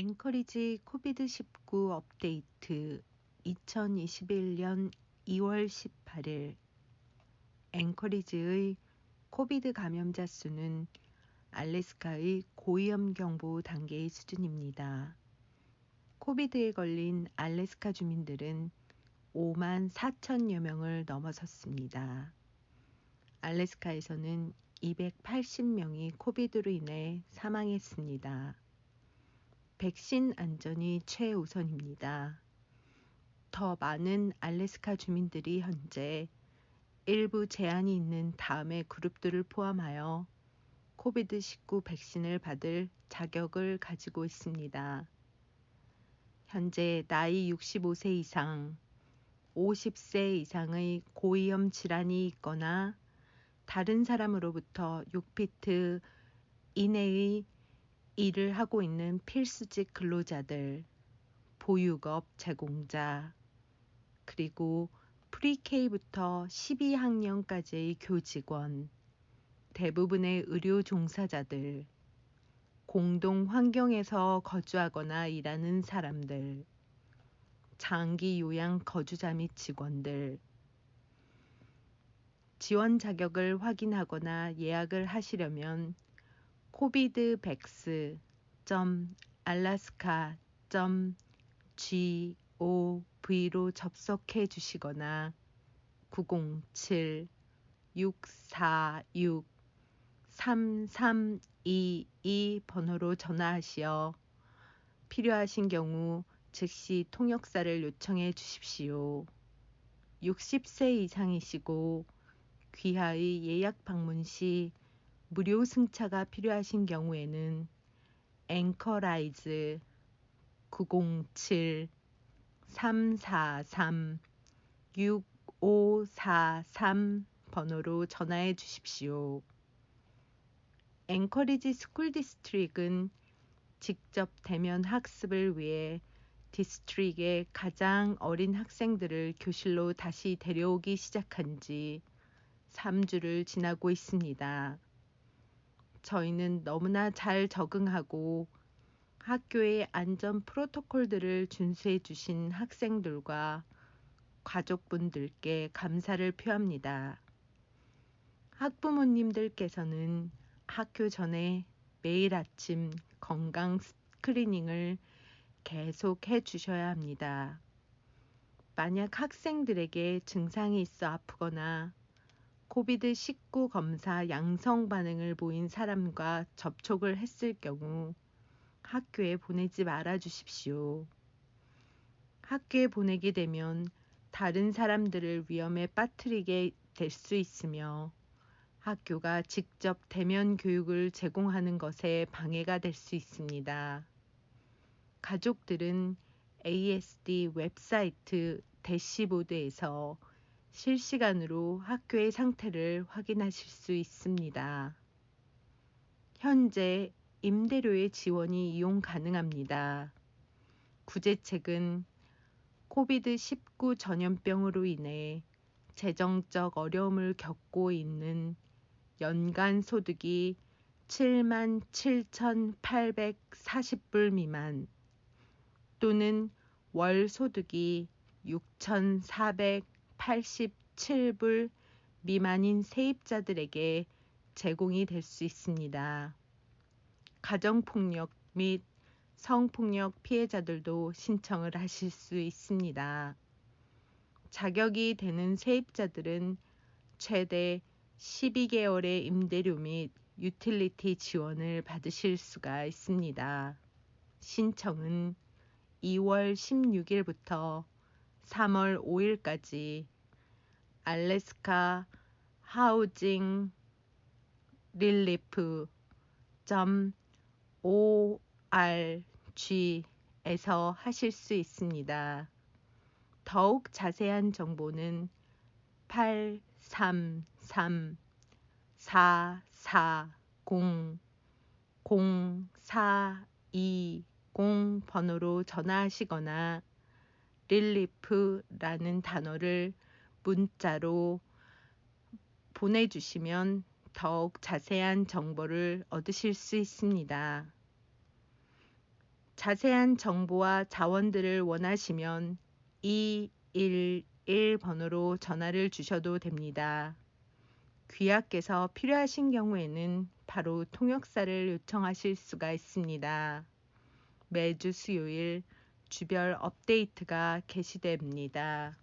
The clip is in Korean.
앵커리지 코비드19 업데이트 2021년 2월 18일 앵커리지의 코비드 감염자 수는 알래스카의 고위험 경보 단계의 수준입니다. 코비드에 걸린 알래스카 주민들은 5만 4천여 명을 넘어섰습니다. 알래스카에서는 280명이 코비드로 인해 사망했습니다. 백신 안전이 최우선입니다. 더 많은 알래스카 주민들이 현재 일부 제한이 있는 다음의 그룹들을 포함하여 코비드19 백신을 받을 자격을 가지고 있습니다. 현재 나이 65세 이상, 50세 이상의 고위험 질환이 있거나 다른 사람으로부터 6피트 이내의 일을 하고 있는 필수직 근로자들, 보육업 제공자, 그리고 프리케이부터 12학년까지의 교직원, 대부분의 의료 종사자들, 공동 환경에서 거주하거나 일하는 사람들, 장기 요양 거주자 및 직원들, 지원 자격을 확인하거나 예약을 하시려면 코비드 백스 알라스카 gov로 접속해 주시거나 907-646-3322 번호로 전화하시어 필요하신 경우 즉시 통역사를 요청해 주십시오. 60세 이상이시고 귀하의 예약 방문 시 무료 승차가 필요하신 경우에는 앵커라이즈 907-343-6543 번호로 전화해 주십시오. 앵커리지 스쿨 디스트릭은 직접 대면 학습을 위해 디스트릭의 가장 어린 학생들을 교실로 다시 데려오기 시작한 지 3주를 지나고 있습니다. 저희는 너무나 잘 적응하고 학교의 안전 프로토콜들을 준수해 주신 학생들과 가족분들께 감사를 표합니다. 학부모님들께서는 학교 전에 매일 아침 건강 스크리닝을 계속 해 주셔야 합니다. 만약 학생들에게 증상이 있어 아프거나 코비드19 검사 양성 반응을 보인 사람과 접촉을 했을 경우 학교에 보내지 말아 주십시오. 학교에 보내게 되면 다른 사람들을 위험에 빠뜨리게 될 수 있으며 학교가 직접 대면 교육을 제공하는 것에 방해가 될 수 있습니다. 가족들은 ASD 웹사이트 대시보드에서 실시간으로 학교의 상태를 확인하실 수 있습니다. 현재 임대료의 지원이 이용 가능합니다. 구제책은 코비드19 전염병으로 인해 재정적 어려움을 겪고 있는 연간 소득이 7만 7,840불 미만 또는 월 소득이 6,400 87불 미만인 세입자들에게 제공이 될 수 있습니다. 가정폭력 및 성폭력 피해자들도 신청을 하실 수 있습니다. 자격이 되는 세입자들은 최대 12개월의 임대료 및 유틸리티 지원을 받으실 수가 있습니다. 신청은 2월 16일부터 3월 5일까지 알래스카 하우징 릴리프 org에서 하실 수 있습니다. 더욱 자세한 정보는 833-440-0420 번호로 전화하시거나 릴리프라는 단어를 문자로 보내주시면 더욱 자세한 정보를 얻으실 수 있습니다. 자세한 정보와 자원들을 원하시면 211번호로 전화를 주셔도 됩니다. 귀하께서 필요하신 경우에는 바로 통역사를 요청하실 수가 있습니다. 매주 수요일 주별 업데이트가 게시됩니다.